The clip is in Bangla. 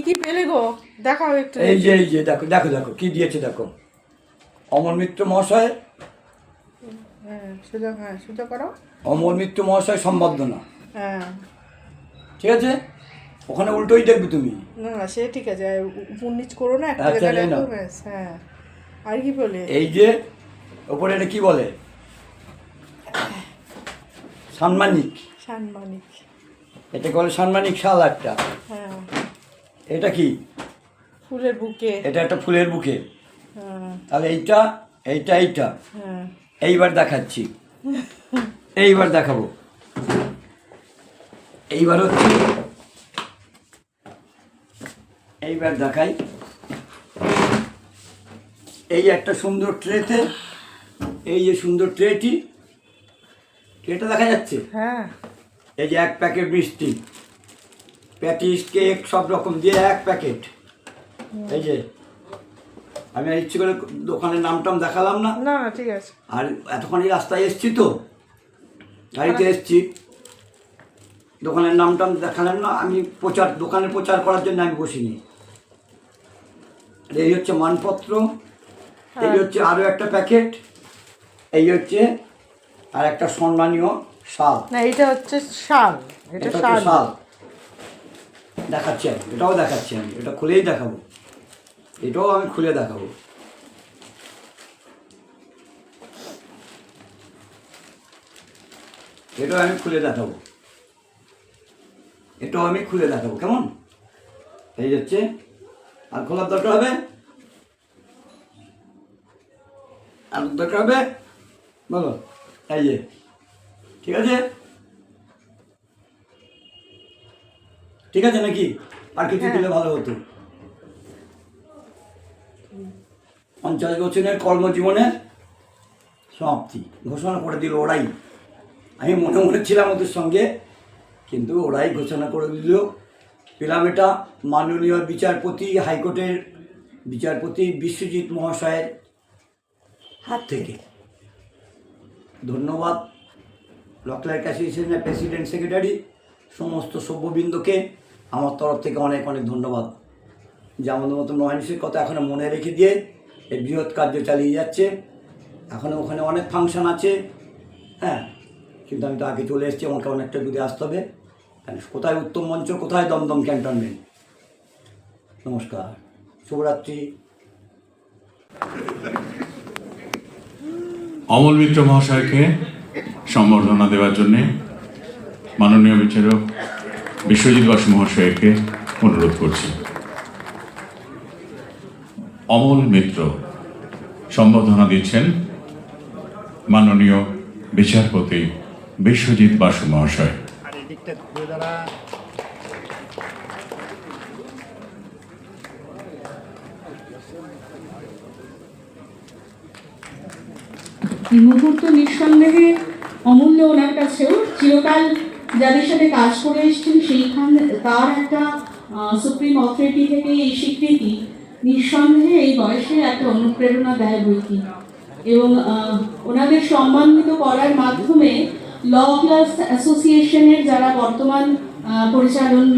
কি কি পেলে গো? দেখাও একটু এই যে এই যে দেখো দেখো দেখো কি দিয়েছে দেখো। অমর মিত্র মহাশয়? হ্যাঁ সোজা হ্যাঁ করো। অমর মিত্র মহাশয় সম্বর্ধনা। হ্যাঁ। ঠিক আছে? ওখানে উল্টোই দেখবে তুমি। না না সে ঠিক আছে উপর নিচ করো না একটা আচ্ছা, হ্যাঁ। আর কি বলে? এই যে ওপরে এটা কি বলে? সাম্মানিক সানমানিক। এটাকে বলে সাম্মানিক শাল একটা। এটা কি? ফুলের বুকে। এটা একটা ফুলের বুকে। হ্যাঁ। তাহলে এইটা এইটা এইটা। হ্যাঁ। এইবার দেখাচ্ছি। এইবার দেখাবো। এইবার হচ্ছে এইবার দেখাই। এই একটা সুন্দর ট্রেতে এই যে সুন্দর ট্রেটি ট্রেটা দেখা যাচ্ছে? হ্যাঁ। এই যে এক প্যাকেট মিষ্টি। প্যাটিস কেক সব রকম দিয়ে এক প্যাকেট। এই যে আমি আর ইচ্ছে করে দোকানের নাম টাম দেখালাম না। না না ঠিক আছে। আর এতক্ষণ এই রাস্তায় এসছি তো গাড়িতে এসছি। দোকানের নাম টাম দেখালাম না আমি প্রচার দোকানে প্রচার করার জন্য আমি বসিনি। এই হচ্ছে মানপত্র এই হচ্ছে আরও একটা প্যাকেট এই হচ্ছে আর একটা সম্মানীয় শাল। না এটা হচ্ছে শাল এটা শাল। দেখাচ্ছি আমি, এটাও দেখাচ্ছি আমি, এটা খুলেই দেখাবো। এটাও আমি খুলে দেখাবো। এটাও আমি খুলে দেখাবো। এটাও আমি খুলে দেখাবো, কেমন? এই হচ্ছে, আর খোলার দরকার হবে? আর দরকার হবে? বলো, এই যে, ঠিক আছে? ঠিক আছে নাকি? আর কিছু হ্যাঁ। দিলে ভালো হতো। পঞ্চাশ বছরের কর্মজীবনের সমাপ্তি। ঘোষণা করে দিল ওরাই। আমি মনে মনে ছিলাম ওদের সঙ্গে কিন্তু ওরাই ঘোষণা করে দিল পেলাম এটা মাননীয় বিচারপতি হাইকোর্টের বিচারপতি বিশ্বজিৎ মহাশয়ের হাত থেকে। ধন্যবাদ। লকলাইট অ্যাসোসিয়েশনের প্রেসিডেন্ট সেক্রেটারি সমস্ত সভ্যবৃন্দকে। আমার তরফ থেকে অনেক অনেক ধন্যবাদ। যে আমাদের মতো মহানিসের কথা এখনও মনে রেখে দিয়ে এই বৃহৎ কার্য চালিয়ে যাচ্ছে। এখনও ওখানে অনেক ফাংশন আছে হ্যাঁ? কিন্তু আমি তো আগে চলে এসেছি, আমাকে অনেকটা দূরে আসতে হবে। কোথায় উত্তম মঞ্চ, কোথায় দমদম ক্যান্টনমেন্ট? নমস্কার, শুভরাত্রি। অমল মিত্র মহাশয়কে সম্বর্ধনা দেওয়ার জন্যে মাননীয় বিচারক বিশ্বজিৎ বাসু মহাশয়কে অনুরোধ করছি। অমল মিত্র সম্বর্ধনা দিচ্ছেন মাননীয় বিচারপতি বিশ্বজিৎ বাসু মহাশয়। এই মুহূর্ত নিঃসন্দেহে অমূল্য ওনার কাছেও চিরকাল যাদের সাথে কাজ করে এসছেন, সেইখান তার একটা সুপ্রিম অথরিটি থেকে এই স্বীকৃতি। নিঃসন্দেহে এই বয়সে একটা অনুপ্রেরণা দেয় বইটি। এবং ওনাদের সম্মানিত করার মাধ্যমে ল ক্লাস অ্যাসোসিয়েশনের যারা বর্তমান পরিচালন